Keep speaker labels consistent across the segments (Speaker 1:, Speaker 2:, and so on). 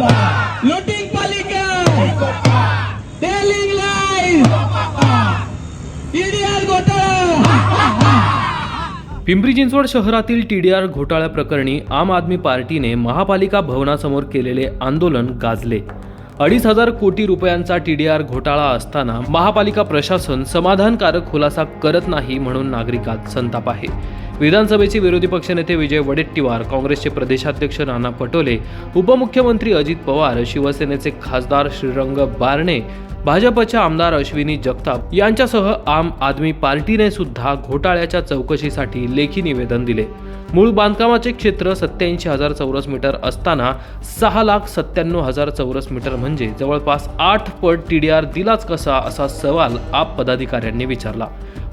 Speaker 1: लुटिंग पालिका टेलिंग घोटाळा.
Speaker 2: पिंपरी चिंचवड शहरातील टीडीआर घोटाळ्या प्रकरणी आम आदमी पार्टीने महापालिका भवनासमोर केलेले आंदोलन गाजले. अडीच हजार कोटी रुपयांचा टीडीआर घोटाळा असताना महापालिका प्रशासन समाधानकारक खुलासा करत नाही म्हणून नागरिकात संताप आहे. विधानसभेचे विरोधी पक्षनेते विजय वडेट्टीवार काँग्रेसचे प्रदेशाध्यक्ष नाना पटोले उपमुख्यमंत्री अजित पवार शिवसेनेचे खासदार श्रीरंग बारणे भाजपच्या आमदार अश्विनी जगताप यांच्यासह आम आदमी पार्टीने सुद्धा घोटाळ्याच्या चौकशीसाठी लेखी निवेदन दिले. मूळ बांधकामाचे क्षेत्र सत्याऐंशी हजार चौरस मीटर असताना सहा लाख सत्त्याण्णव हजार चौरस मीटर म्हणजे जवळपास आठ पट टी डी आर दिलाच कसा असा सवाल आप पदाधिकाऱ्यांनी विचारला.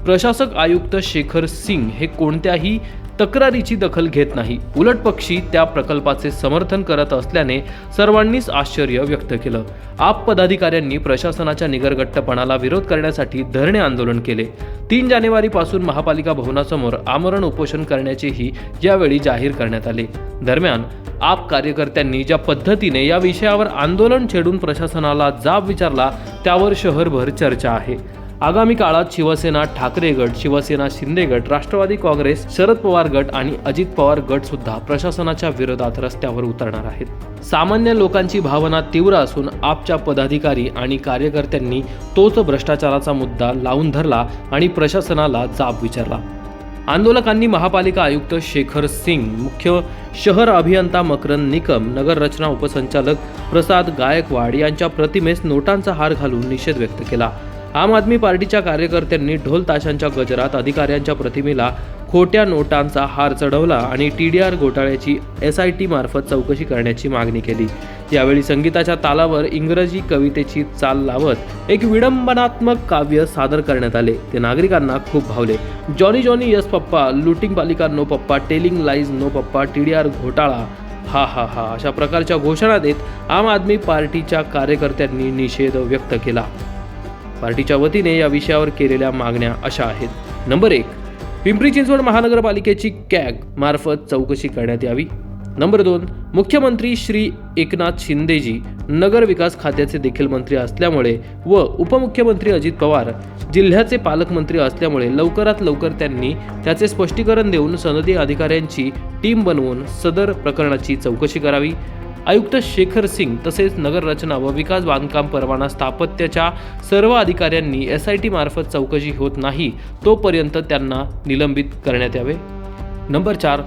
Speaker 2: प्रशासक आयुक्त शेखर सिंग हे कोणत्याही तक्रारीची दखल घेत नाही. उलट पक्षी त्या प्रकल्पाचे समर्थन करत असल्याने सर्वांनीच आश्चर्य व्यक्त केलं. आप पदाधिकाऱ्यांनी प्रशासनाच्या निगरगट्टपणाला विरोध करण्यासाठी धरणे आंदोलन केले. तीन जानेवारीपासून महापालिका भवनासमोर आमरण उपोषण करण्याचेही यावेळी जाहीर करण्यात आले. दरम्यान आप कार्यकर्त्यांनी ज्या पद्धतीने या विषयावर आंदोलन छेडून प्रशासनाला जाब विचारला त्यावर शहरभर चर्चा आहे. आगामी काळात शिवसेना ठाकरे गट शिवसेना शिंदे गट राष्ट्रवादी काँग्रेस शरद पवार गट आणि अजित पवार गट सुद्धा प्रशासनाच्या विरोधात रस्त्यावर उतरणार आहेत. सामान्य लोकांची भावना तीव्र असून आपच्या पदाधिकारी आणि कार्यकर्त्यांनी तोच भ्रष्टाचाराचा मुद्दा लावून धरला आणि प्रशासनाला जाब विचारला. आंदोलकांनी महापालिका आयुक्त शेखर सिंग मुख्य शहर अभियंता मकरंद निकम नगर रचना उपसंचालक प्रसाद गायकवाड यांच्या प्रतिमेस नोटांचा हार घालून निषेध व्यक्त केला. आम आदमी पार्टीच्या कार्यकर्त्यांनी ढोल ताशांच्या गजरात अधिकाऱ्यांच्या प्रतिमेला खोट्या नोटांचा हार चढवला आणि टी डी आर घोटाळ्याची एस आय टी मार्फत चौकशी करण्याची मागणी केली. यावेळी संगीताच्या तालावर इंग्रजी कवितेची चाल लावत एक विडंबनात्मक काव्य सादर करण्यात आले. ते नागरिकांना खूप भावले. जॉनी जॉनी यस पप्पा लुटिंग पालिका no papa telling lies no papa T D R घोटाळा हा हा हा अशा प्रकारच्या घोषणा देत आम आदमी पार्टीच्या कार्यकर्त्यांनी निषेध व्यक्त केला. पार्टीच्या वतीने या विषयावर केलेल्या मागण्या अशा आहेत. नंबर एक पिंपरी चिंचवड महानगरपालिकेची कॅग मार्फत चौकशी करण्यात यावी. नंबर दोन मुख्यमंत्री श्री एकनाथ शिंदेजी नगर विकास खात्याचे देखील मंत्री असल्यामुळे व उपमुख्यमंत्री अजित पवार जिल्ह्याचे पालकमंत्री असल्यामुळे लवकरात लवकर त्यांनी त्याचे स्पष्टीकरण देऊन सनदी अधिकाऱ्यांची टीम बनवून सदर प्रकरणाची चौकशी करावी. आयुक्त शेखर सिंग तसेच नगर रचना व विकास बांधकाम परवाना स्थापत्याच्या सर्व अधिकाऱ्यांनी एस आय टी मार्फत चौकशी होत नाही तोपर्यंत त्यांना निलंबित करण्यात यावे. नंबर चार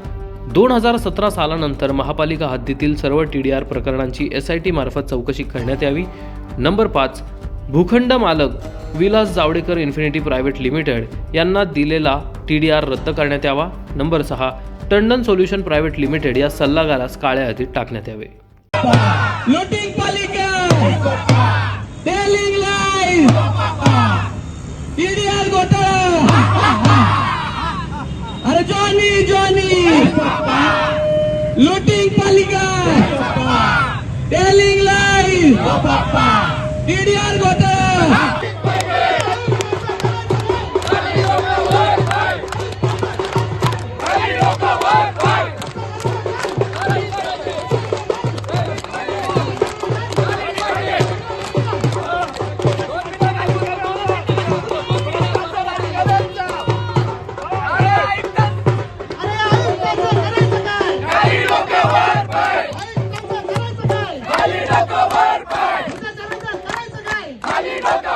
Speaker 2: दोन हजार सतरा सालानंतर महापालिका हद्दीतील सर्व टी डी आर प्रकरणांची एस आय टी मार्फत चौकशी करण्यात यावी. नंबर पाच भूखंड मालक Vilas Javadekar infinity private limited यांना दिलेला टी डी आर रद्द करण्यात यावा. नंबर सहा टंडन सोल्युशन प्रायव्हेट लिमिटेड या सल्लागारास काळ्या यादीत टाकण्यात यावे.
Speaker 1: looting palika telling lies. EDR gotara. Are johnny johnny. Looting palika telling lies. EDR gotara.
Speaker 3: Chicago!